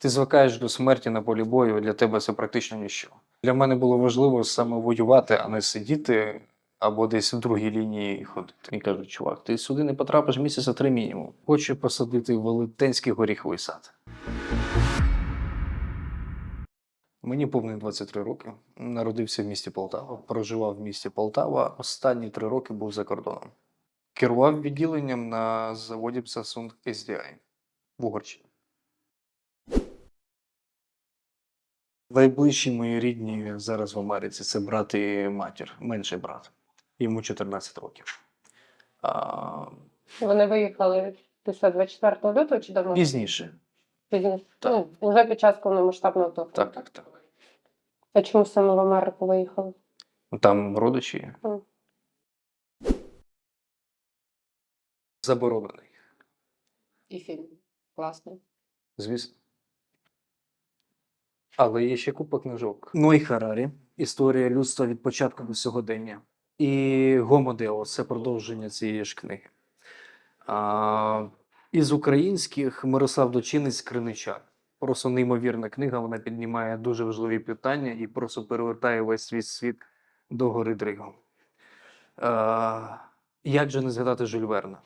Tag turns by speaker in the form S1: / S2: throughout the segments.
S1: Ти звикаєш до смерті на полі бою, для тебе це практично ніщо. Для мене було важливо саме воювати, а не сидіти або десь в другій лінії ходити. І кажуть, чувак, ти сюди не потрапиш місяця три мінімум. Хочу посадити велетенський горіховий сад. Мені повний 23 роки. Народився в місті Полтава, проживав в місті Полтава. Останні три роки був за кордоном. Керував відділенням на заводі Samsung SDI в Угорщині. Найближчі мої рідні зараз в Америці це брат і матір, менший брат. Йому 14 років. А,
S2: Вони виїхали після 24 лютого чи давно?
S1: пізніше.
S2: Пізніше.
S1: Так.
S2: Ну, вже під час повномасштабного вторгнення.
S1: Так, так, так.
S2: А чому саме в Америку виїхали?
S1: Там родичі. є.
S2: Мгм.
S1: Заборонений,
S2: І фільм. Класний.
S1: звісно. Але є ще купа книжок. Ну і Харарі. Історія людства від початку до сьогодення. І Гомодео це продовження цієї ж книги. А, із українських Мирослав Дочинець Криничар. Просто неймовірна книга. Вона піднімає дуже важливі питання і просто перевертає весь свій світ до гори Дригом. А, як же не згадати Жюль Верна?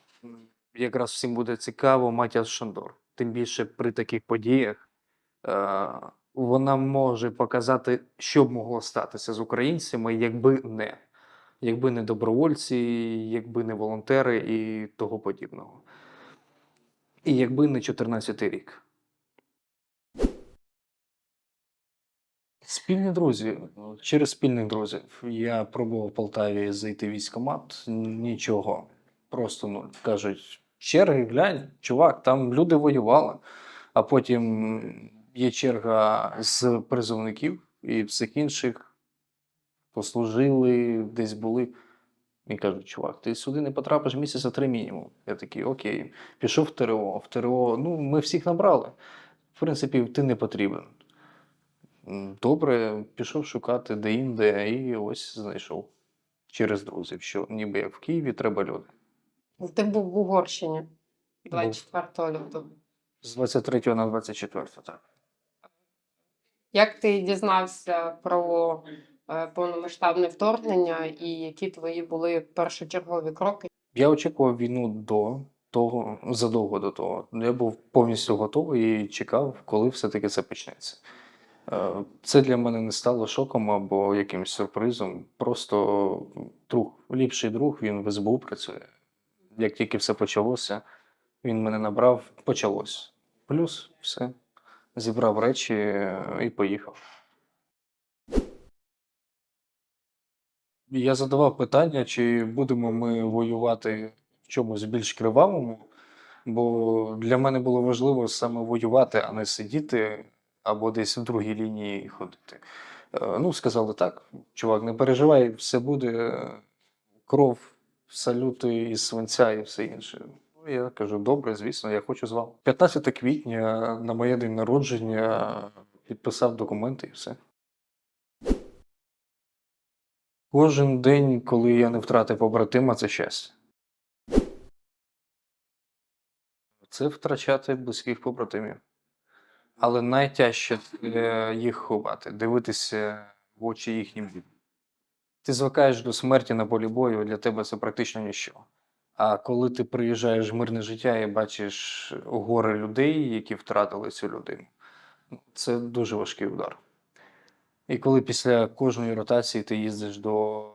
S1: Якраз всім буде цікаво Матіас Шандор. Тим більше при таких подіях е, вона може показати, що б могло статися з українцями, якби не. Якби не добровольці, якби не волонтери і того подібного. І якби не 14 рік. Спільні друзі. Через спільних друзів. Я пробував в Полтаві зайти в військкомат. Нічого. Просто ну, кажуть, черги, глянь, чувак, там люди воювали. А потім є черга з призовників і всіх інших послужили, десь були. І кажуть, чувак, ти сюди не потрапиш місяця три мінімум. Я такий, окей, пішов в ТРО. В ТРО, ну, ми всіх набрали. В принципі, ти не потрібен. Добре, пішов шукати де-інде, і ось знайшов через друзів, що ніби як в Києві треба люди.
S2: Ти був в Угорщині 24 лютого.
S1: З 23 на 24, так.
S2: Як ти дізнався про е, повномасштабне вторгнення і які твої були першочергові кроки?
S1: Я очікував війну до того, задовго до того. Я був повністю готовий і чекав, коли все-таки це почнеться. Е, Це для мене не стало шоком або якимось сюрпризом. Просто друг, ліпший друг, він в СБУ працює. Як тільки все почалося, він мене набрав, почалось. Плюс все. Зібрав речі е, і поїхав. Я задавав питання, чи будемо ми воювати в чомусь більш кривавому, бо для мене було важливо саме воювати, а не сидіти або десь в другій лінії ходити. Е, Ну, сказали так, чувак, не переживай, все буде кров, салюти із свинця і все інше. Ну, Я кажу, добре, звісно, я хочу з вами. 15 квітня на моє день народження підписав документи і все. Кожен день, коли я не втратив побратима, це щастя. Це втрачати близьких побратимів. Але найтяжче е, їх ховати, дивитися в очі їхнім дітям. Ти звикаєш до смерті на полі бою, для тебе це практично ніщо. А коли ти приїжджаєш в мирне життя і бачиш гори людей, які втратили цю людину, ну, це дуже важкий удар. І коли після кожної ротації ти їздиш до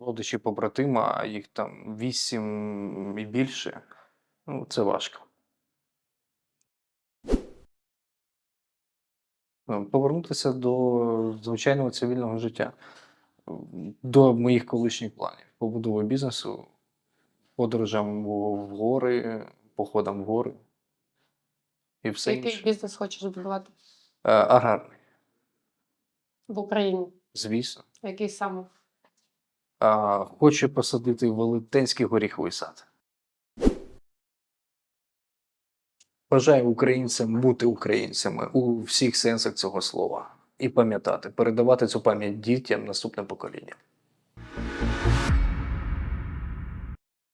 S1: родичів побратима, а їх там вісім і більше, ну це важко. Ну, Повернутися до звичайного цивільного життя, до моїх колишніх планів, побудови бізнесу, подорожам в гори, походам в гори і все
S2: Який
S1: інше.
S2: бізнес хочеш збудувати
S1: Е, Аграрний,
S2: в Україні?
S1: звісно.
S2: Який саме?
S1: а, хоче посадити велетенський горіховий сад. Бажаю українцям бути українцями у всіх сенсах цього слова і пам'ятати, передавати цю пам'ять дітям наступним поколінням.